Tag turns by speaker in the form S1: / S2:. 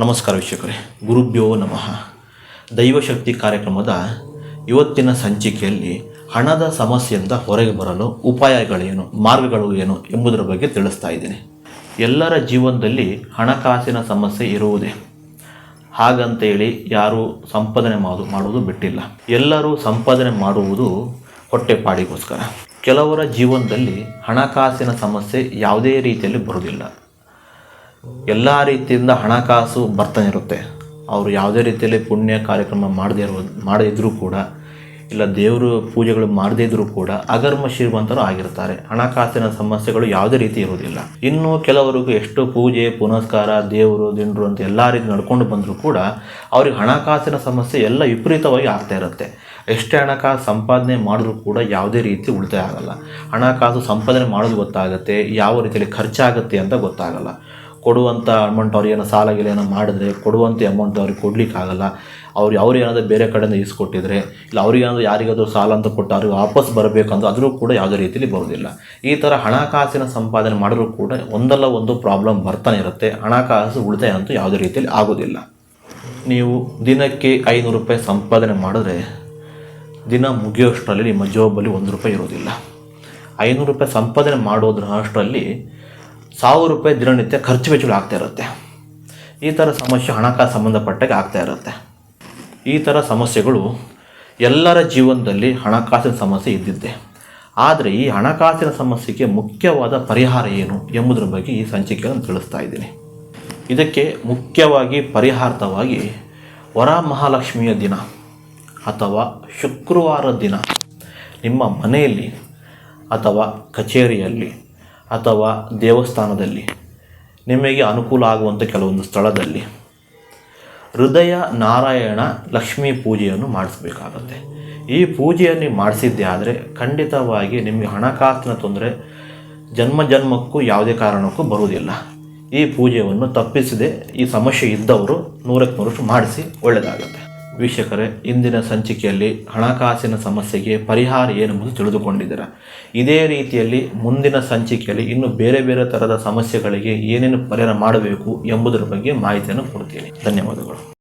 S1: ನಮಸ್ಕಾರ ವೀಕ್ಷಕರೇ. ಗುರುಭ್ಯೋ ನಮಃ. ದೈವಶಕ್ತಿ ಕಾರ್ಯಕ್ರಮದ ಇವತ್ತಿನ ಸಂಚಿಕೆಯಲ್ಲಿ ಹಣದ ಸಮಸ್ಯೆಯಿಂದ ಹೊರಗೆ ಬರಲು ಉಪಾಯಗಳೇನು, ಮಾರ್ಗಗಳು ಏನು ಎಂಬುದರ ಬಗ್ಗೆ ತಿಳಿಸ್ತಾ ಇದ್ದೀನಿ. ಎಲ್ಲರ ಜೀವನದಲ್ಲಿ ಹಣಕಾಸಿನ ಸಮಸ್ಯೆ ಇರುವುದೇ? ಹಾಗಂತೇಳಿ ಯಾರೂ ಸಂಪಾದನೆ ಮಾಡು, ಮಾಡುವುದು ಬಿಟ್ಟಿಲ್ಲ. ಎಲ್ಲರೂ ಸಂಪಾದನೆ ಮಾಡುವುದು ಹೊಟ್ಟೆಪಾಡಿಗೋಸ್ಕರ ಕೆಲವರ ಜೀವನದಲ್ಲಿ ಹಣಕಾಸಿನ ಸಮಸ್ಯೆ ಯಾವುದೇ ರೀತಿಯಲ್ಲಿ ಬರುವುದಿಲ್ಲ. ಎಲ್ಲ ರೀತಿಯಿಂದ ಹಣಕಾಸು ಬರ್ತಾನೆ ಇರುತ್ತೆ. ಅವರು ಯಾವುದೇ ರೀತಿಯಲ್ಲಿ ಪುಣ್ಯ ಕಾರ್ಯಕ್ರಮ ಮಾಡದೇ ಇರೋ ಮಾಡದಿದ್ದರೂ ಕೂಡ, ಇಲ್ಲ ದೇವರು ಪೂಜೆಗಳು ಮಾಡದೇ ಇದ್ದರೂ ಕೂಡ ಅಗರ್ಮ ಶ್ರೀಮಂತರು ಆಗಿರ್ತಾರೆ. ಹಣಕಾಸಿನ ಸಮಸ್ಯೆಗಳು ಯಾವುದೇ ರೀತಿ ಇರುವುದಿಲ್ಲ. ಇನ್ನು ಕೆಲವರಿಗೂ ಎಷ್ಟು ಪೂಜೆ, ಪುನಸ್ಕಾರ, ದೇವರು, ದಿಂಡ್ರು ಅಂತ ಎಲ್ಲ ರೀತಿ ನಡ್ಕೊಂಡು ಬಂದರೂ ಕೂಡ ಅವ್ರಿಗೆ ಹಣಕಾಸಿನ ಸಮಸ್ಯೆ ಎಲ್ಲ ವಿಪರೀತವಾಗಿ ಆಗ್ತಾ ಇರುತ್ತೆ. ಎಷ್ಟೇ ಹಣಕಾಸು ಸಂಪಾದನೆ ಮಾಡಿದ್ರೂ ಕೂಡ ಯಾವುದೇ ರೀತಿ ಉಳಿತಾಯ ಆಗಲ್ಲ. ಹಣಕಾಸು ಸಂಪಾದನೆ ಮಾಡೋದು ಗೊತ್ತಾಗುತ್ತೆ, ಯಾವ ರೀತಿಯಲ್ಲಿ ಖರ್ಚಾಗುತ್ತೆ ಅಂತ ಗೊತ್ತಾಗಲ್ಲ. ಕೊಡುವಂಥ ಅಮೌಂಟ್ ಅವ್ರಿಗೆ ಏನೋ ಸಾಲ ಗೀಲ ಏನೋ ಮಾಡಿದ್ರೆ ಕೊಡುವಂಥ ಅಮೌಂಟ್ ಅವ್ರಿಗೆ ಕೊಡಲಿಕ್ಕಾಗಲ್ಲ ಅವ್ರು ಅವ್ರು ಏನಾದರೂ ಬೇರೆ ಕಡೆಯಿಂದ ಇಸ್ಕೊಟ್ಟಿದ್ರೆ ಇಲ್ಲ ಅವ್ರಿಗೆ ಯಾರಿಗಾದರೂ ಯಾರಿಗಾದ್ರೂ ಸಾಲ ಅಂತ ಕೊಟ್ಟು ಅವ್ರಿಗೆ ವಾಪಸ್ ಬರಬೇಕಂದ್ರೆ ಅದರೂ ಕೂಡ ಯಾವುದೇ ರೀತಿಯಲ್ಲಿ ಬರೋದಿಲ್ಲ ಈ ಥರ ಹಣಕಾಸಿನ ಸಂಪಾದನೆ ಮಾಡಿದ್ರೂ ಕೂಡ ಒಂದಲ್ಲ ಒಂದು ಪ್ರಾಬ್ಲಮ್ ಬರ್ತಾನೆ ಇರುತ್ತೆ. ಹಣಕಾಸು ಉಳಿತಾಯ ಅಂತೂ ಯಾವುದೇ ರೀತಿಯಲ್ಲಿ ಆಗೋದಿಲ್ಲ ನೀವು ದಿನಕ್ಕೆ ಐನೂರು ರೂಪಾಯಿ ಸಂಪಾದನೆ ಮಾಡಿದ್ರೆ ದಿನ ಮುಗಿಯೋಷ್ಟರಲ್ಲಿ ನಿಮ್ಮ ಜೋಬಲ್ಲಿ ಒಂದು ರೂಪಾಯಿ ಇರೋದಿಲ್ಲ ಐನೂರು ರೂಪಾಯಿ ಸಂಪಾದನೆ ಮಾಡೋದ್ರ ಅಷ್ಟರಲ್ಲಿ ಸಾವಿರ ರೂಪಾಯಿ ದಿನನಿತ್ಯ ಖರ್ಚು ವೆಚ್ಚಗಳು ಆಗ್ತಾ ಇರುತ್ತೆ. ಈ ಥರ ಸಮಸ್ಯೆ ಹಣಕಾಸು ಸಂಬಂಧಪಟ್ಟಾಗ ಆಗ್ತಾ ಇರುತ್ತೆ. ಈ ಥರ ಸಮಸ್ಯೆಗಳು ಎಲ್ಲರ ಜೀವನದಲ್ಲಿ ಹಣಕಾಸಿನ ಸಮಸ್ಯೆ ಇದ್ದಿದ್ದೆ. ಆದರೆ ಈ ಹಣಕಾಸಿನ ಸಮಸ್ಯೆಗೆ ಮುಖ್ಯವಾದ ಪರಿಹಾರ ಏನು ಎಂಬುದರ ಬಗ್ಗೆ ಈ ಸಂಚಿಕೆಯನ್ನು ತಿಳಿಸ್ತಾ ಇದ್ದೀನಿ. ಇದಕ್ಕೆ ಮುಖ್ಯವಾಗಿ ಪರಿಹಾರ್ಥವಾಗಿ ವರ ಮಹಾಲಕ್ಷ್ಮಿಯ ದಿನ ಅಥವಾ ಶುಕ್ರವಾರ ದಿನ ನಿಮ್ಮ ಮನೆಯಲ್ಲಿ ಅಥವಾ ಕಚೇರಿಯಲ್ಲಿ ಅಥವಾ ದೇವಸ್ಥಾನದಲ್ಲಿ. ನಿಮಗೆ ಅನುಕೂಲ ಆಗುವಂಥ ಕೆಲವೊಂದು ಸ್ಥಳದಲ್ಲಿ. ಹೃದಯ ನಾರಾಯಣ ಲಕ್ಷ್ಮೀ ಪೂಜೆಯನ್ನು ಮಾಡಿಸ್ಬೇಕಾಗತ್ತೆ. ಈ ಪೂಜೆಯನ್ನು ಮಾಡಿಸಿದ್ದೆ ಆದರೆ ಖಂಡಿತವಾಗಿ ನಿಮಗೆ ಹಣಕಾಸಿನ ತೊಂದರೆ, ಜನ್ಮ ಜನ್ಮಕ್ಕೂ ಯಾವುದೇ ಕಾರಣಕ್ಕೂ ಬರುವುದಿಲ್ಲ. ಈ ಪೂಜೆಯನ್ನು ತಪ್ಪಿಸದೆ ಈ ಸಮಸ್ಯೆ ಇದ್ದವರು ನೂರಕ್ಕೆ ನೂರಷ್ಟು ಮಾಡಿಸಿ ಒಳ್ಳೆಯದಾಗುತ್ತೆ. ವೀಕ್ಷಕರೇ, ಇಂದಿನ ಸಂಚಿಕೆಯಲ್ಲಿ ಹಣಕಾಸಿನ ಸಮಸ್ಯೆಗೆ ಪರಿಹಾರ ಏನೆಂಬುದು ತಿಳಿದುಕೊಂಡಿದ್ದೀರ? ಇದೇ ರೀತಿಯಲ್ಲಿ ಮುಂದಿನ ಸಂಚಿಕೆಯಲ್ಲಿ ಇನ್ನು ಬೇರೆ ಬೇರೆ ಥರದ ಸಮಸ್ಯೆಗಳಿಗೆ ಏನೇನು ಪರಿಹಾರ ಮಾಡಬೇಕು ಎಂಬುದರ ಬಗ್ಗೆ ಮಾಹಿತಿಯನ್ನು ಕೊಡ್ತೀನಿ. ಧನ್ಯವಾದಗಳು.